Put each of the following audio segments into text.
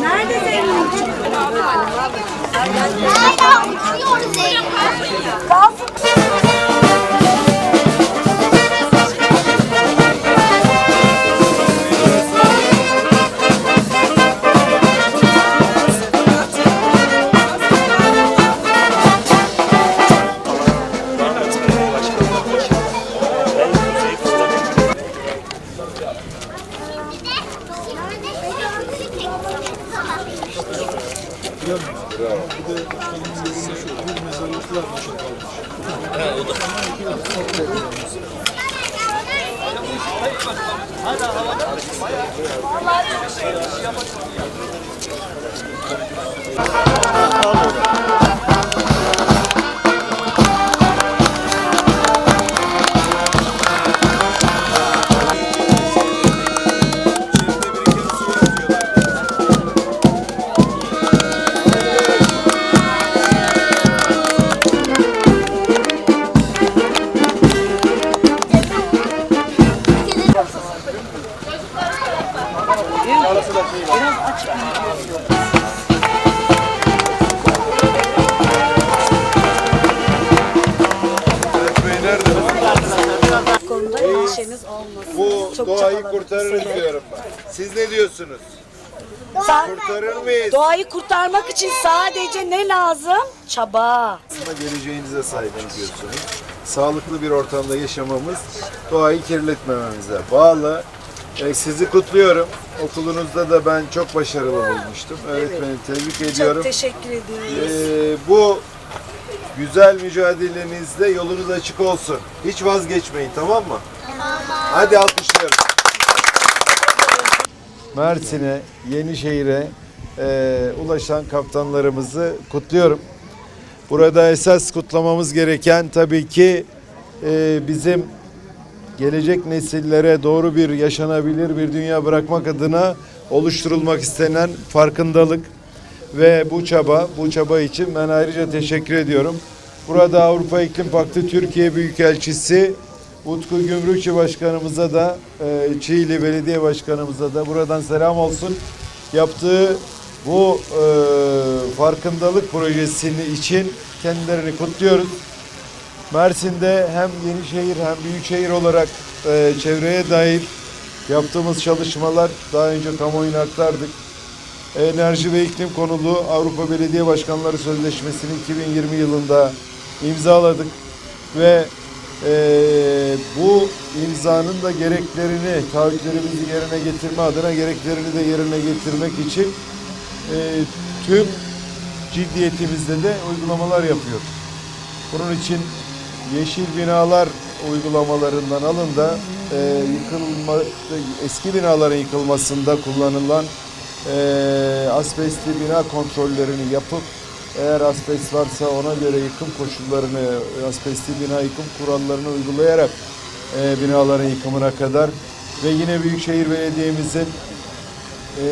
Nerede Zeynep? Hala uçuyoruz Zeynep. konuda endişeniz olmasın. Bu Çok doğayı çabaladık kurtarırız seni. diyorum ben. Siz ne diyorsunuz? Sa- Kurtarır mıyız? Doğayı kurtarmak için sadece ne lazım? Çaba. Aslında geleceğinize sahip çıkıyorsunuz. Sağlıklı bir ortamda yaşamamız doğayı kirletmememize bağlı. Ee, sizi kutluyorum. Okulunuzda da ben çok başarılı bulmuştum. Öğretmeni tebrik ediyorum. Çok teşekkür ediyoruz. Ee, bu güzel mücadelenizde yolunuz açık olsun. Hiç vazgeçmeyin tamam mı? Hadi alkışlayalım. Mersin'e, Yenişehir'e e, ulaşan kaptanlarımızı kutluyorum. Burada esas kutlamamız gereken tabii ki e, bizim gelecek nesillere doğru bir yaşanabilir bir dünya bırakmak adına oluşturulmak istenen farkındalık ve bu çaba, bu çaba için ben ayrıca teşekkür ediyorum. Burada Avrupa İklim Paktı Türkiye Büyükelçisi Utku Gümrükçü Başkanımıza da, e, Çiğli Belediye Başkanımıza da buradan selam olsun. Yaptığı bu e, farkındalık projesini için kendilerini kutluyoruz. Mersin'de hem Yenişehir hem Büyükşehir olarak e, çevreye dair yaptığımız çalışmalar daha önce kamuoyuna aktardık. Enerji ve iklim konulu Avrupa Belediye Başkanları Sözleşmesi'ni 2020 yılında imzaladık ve e, bu imzanın da gereklerini, taahhütlerimizi yerine getirme adına gereklerini de yerine getirmek için e, tüm ciddiyetimizde de uygulamalar yapıyoruz. Bunun için yeşil binalar uygulamalarından alın da e, yıkılma, eski binaların yıkılmasında kullanılan e, asbestli bina kontrollerini yapıp eğer asbest varsa ona göre yıkım koşullarını, asbestli bina yıkım kurallarını uygulayarak e, binaların yıkımına kadar ve yine Büyükşehir Belediye'mizin e,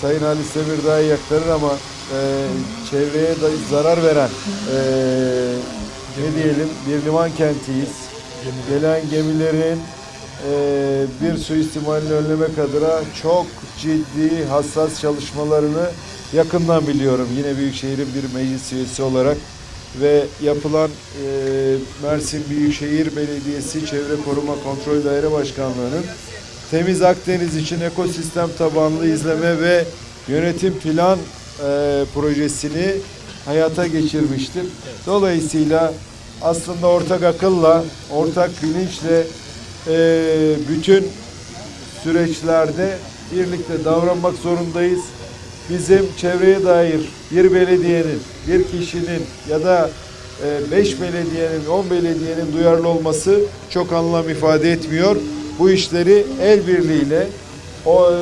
Sayın Ali Semir daha iyi aktarır ama e, çevreye da zarar veren e, ne diyelim bir liman kentiyiz. Gelen gemilerin e, bir suistimalini önlemek adına çok ciddi hassas çalışmalarını yakından biliyorum. Yine Büyükşehir'in bir meclis üyesi olarak ve yapılan e, Mersin Büyükşehir Belediyesi Çevre Koruma Kontrol Daire Başkanlığı'nın Temiz Akdeniz için ekosistem tabanlı izleme ve yönetim plan e, projesini hayata geçirmiştir. Dolayısıyla aslında ortak akılla, ortak bilinçle e, bütün süreçlerde birlikte davranmak zorundayız. Bizim çevreye dair bir belediyenin, bir kişinin ya da e, beş belediyenin, on belediyenin duyarlı olması çok anlam ifade etmiyor. Bu işleri el birliğiyle o, e,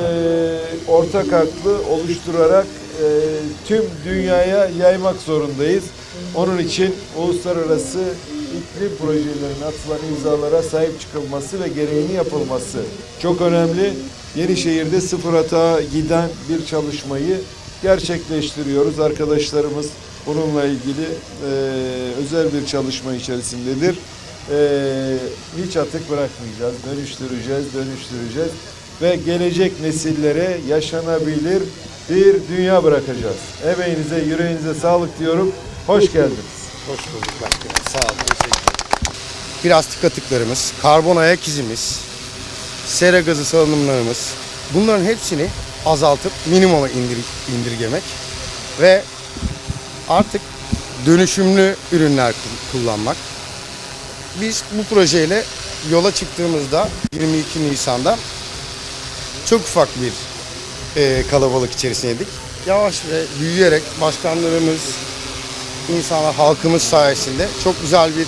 ortak aklı oluşturarak tüm dünyaya yaymak zorundayız. Onun için uluslararası iklim projelerine atılan imzalara sahip çıkılması ve gereğini yapılması çok önemli. Yenişehir'de sıfır hata giden bir çalışmayı gerçekleştiriyoruz. Arkadaşlarımız bununla ilgili e, özel bir çalışma içerisindedir. E, hiç atık bırakmayacağız, dönüştüreceğiz, dönüştüreceğiz ve gelecek nesillere yaşanabilir bir dünya bırakacağız. Emeğinize, yüreğinize sağlık diyorum. Hoş geldiniz. Hoş bulduk başkanım. Sağ olun. Plastik atıklarımız, karbon ayak izimiz, sera gazı salınımlarımız bunların hepsini azaltıp minimuma indir, indirgemek ve artık dönüşümlü ürünler ku- kullanmak. Biz bu projeyle yola çıktığımızda 22 Nisan'da çok ufak bir e, kalabalık içerisindeydik. Yavaş ve büyüyerek başkanlarımız, insanlar, halkımız sayesinde çok güzel bir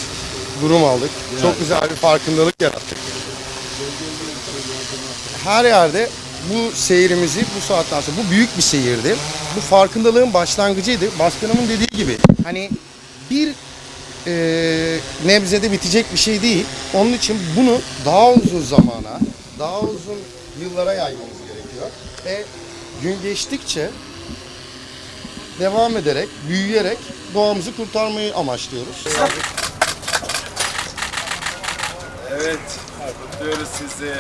durum aldık. Çok güzel bir farkındalık yarattık. Her yerde bu seyirimizi bu saatten sonra, bu büyük bir seyirdi. Bu farkındalığın başlangıcıydı. Başkanımın dediği gibi hani bir e, nebzede bitecek bir şey değil. Onun için bunu daha uzun zamana, daha uzun yıllara yaymamız gerekiyor. Ve gün geçtikçe devam ederek, büyüyerek doğamızı kurtarmayı amaçlıyoruz. Evet, kutluyoruz sizi.